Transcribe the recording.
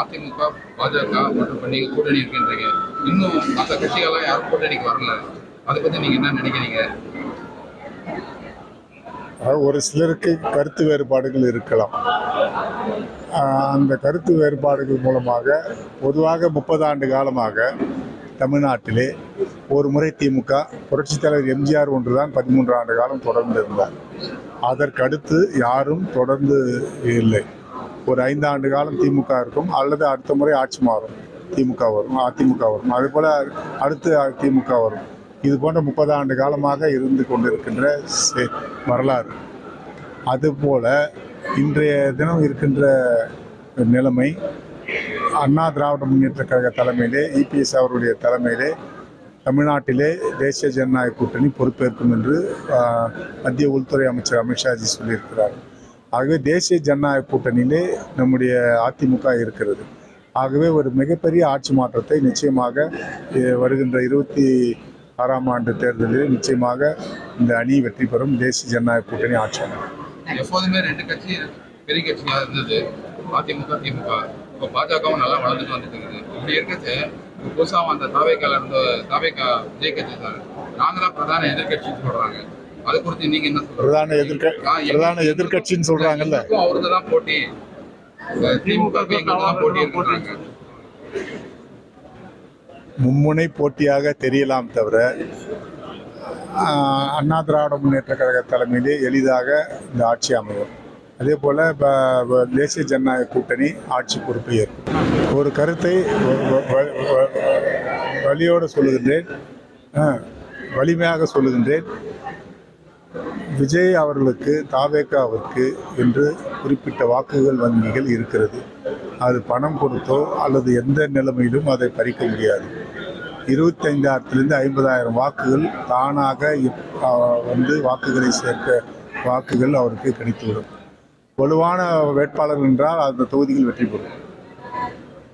அதிமுக பாஜக மற்றும் நீங்கள் கூட்டணி இருக்கின்றீங்க. இன்னும் மற்ற கட்சிகள்லாம் யாரும் கூட்டணிக்கு வரல. அதை பற்றி நீங்கள் என்ன நினைக்கிறீங்க? ஒரு சிலருக்கு கருத்து வேறுபாடுகள் இருக்கலாம். அந்த கருத்து வேறுபாடுகள் மூலமாக பொதுவாக முப்பது ஆண்டு காலமாக தமிழ்நாட்டிலே ஒரு முறை திமுக புரட்சித் தலைவர் எம்ஜிஆர் ஒன்றுதான் பதிமூன்று ஆண்டு காலம் தொடர்ந்து இருந்தார் அதற்கடுத்து யாரும் தொடர்ந்து இல்லை. ஒரு ஐந்து ஆண்டு காலம் திமுக இருக்கும். அல்லது அடுத்த முறை ஆட்சி மாறும். திமுக வரும். அதிமுக வரும். அதே போல் அடுத்து திமுக வரும். இது போன்ற முப்பது ஆண்டு காலமாக இருந்து கொண்டிருக்கின்ற வரலாறு. அதுபோல இன்றைய தினம் இருக்கின்ற நிலைமை அண்ணா திராவிட முன்னேற்ற கழக தலைமையிலே இபிஎஸ் அவருடைய தலைமையிலே தமிழ்நாட்டிலே தேசிய ஜனநாயக கூட்டணி பொறுப்பேற்கும் என்று மத்திய உள்துறை அமைச்சர் அமித்ஷாஜி சொல்லியிருக்கிறார். ஆகவே தேசிய ஜனநாயக கூட்டணியிலே நம்முடைய அதிமுக இருக்கிறது. ஆகவே ஒரு மிகப்பெரிய ஆட்சி மாற்றத்தை நிச்சயமாக வருகின்ற இருபத்தி ஆறாம் ஆண்டு தேர்தலில் நிச்சயமாக இந்த அணி வெற்றி பெறும் தேசிய ஜனநாயக கூட்டணி ஆட்சி எப்போதுமே ரெண்டு கட்சி பெரிய கட்சியாக இருந்தது அதிமுக திமுக. இப்போ பாஜகவும் நல்லா வளர்ந்துட்டு வந்துட்டு இப்படி இருக்கிறது புதுசாக வந்த தாவேக்கால இருந்த தாவேக்கா விஜய் கட்சி தான் நாங்களாம் பிரதான எதிர்கட்சின்னு சொல்கிறாங்க அது குறித்து நீங்க என்ன சொல்றீங்க? பிரதான எதிர்க்க பிரதான எதிர்க்கட்சின்னு சொல்றாங்கல்ல. மும்முனை போட்டியாக தெரியலாம் தவிர அண்ணா திராவிட முன்னேற்ற கழக தலைமையிலே எளிதாக இந்த ஆட்சி அமையும். அதே போல் தேசிய ஜனநாயக கூட்டணி ஆட்சி பொறுப்பை ஏற்கும் ஒரு கருத்தை வ- வ- வ- வ- வலியோடு சொல்லுகின்றேன். வலிமையாக சொல்லுகின்றேன். விஜய் அவர்களுக்கு தாவேக்காவிற்கு என்று குறிப்பிட்ட வாக்குகள் வங்கிகள் இருக்கிறது. அது பணம் கொடுத்தோ அல்லது எந்த நிலைமையிலும் அதை பறிக்க முடியாது. இருபத்தைந்தாயிரத்திலிருந்து ஐம்பதாயிரம் வாக்குகள் தானாக வந்து வாக்குகளை சேர்க்க வாக்குகள் அவருக்கு கிடைத்துவிடும். வலுவான வேட்பாளர் என்றால் அந்த தொகுதியில் வெற்றி பெறும்.